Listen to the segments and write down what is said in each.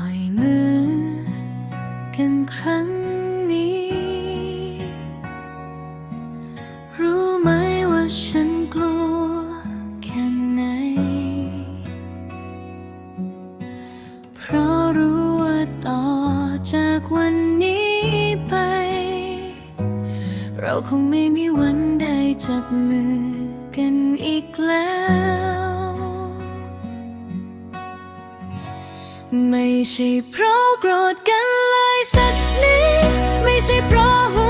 ล่อยมือกันครั้งนี้ รู้ไหมว่าฉันกลัวแค่ไหน เพราะรู้ว่าต่อจากวันนี้ไป เราคงไม่มีวันได้จับมือกันอีกแล้ว ไม่ใช่เพราะโกรธกันเลยสักนิดไม่ใช่เพราะหัว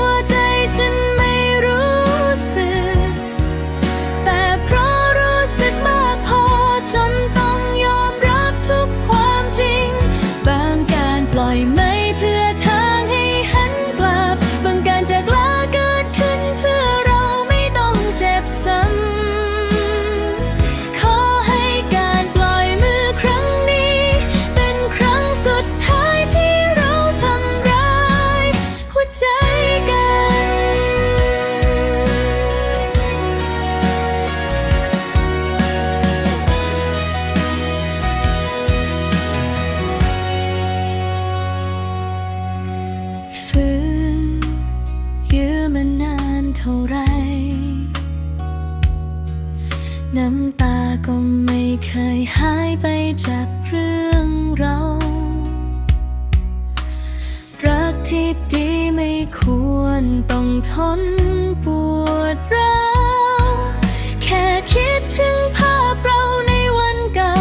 น้ำตาก็ไม่เคยหายไปจากเรื่องเรา รักที่ดีไม่ควรต้องทนปวดร้าวแค่คิดถึงภาพเราในวันเก่า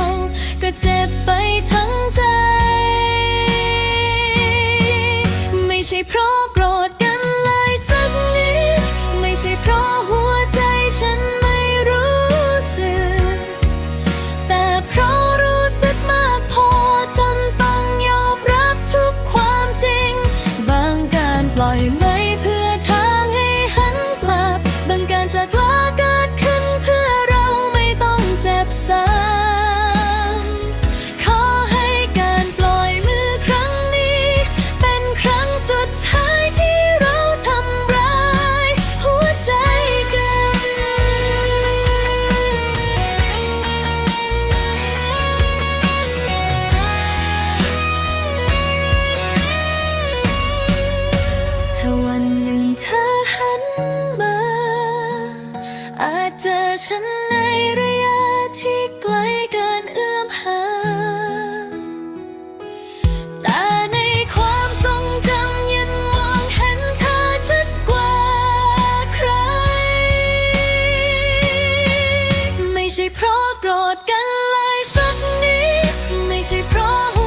ก็เจ็บไปทั้งใจ ไม่ใช่เพราะ ดกันเลยสักนิด ไม่ใช่เพราะ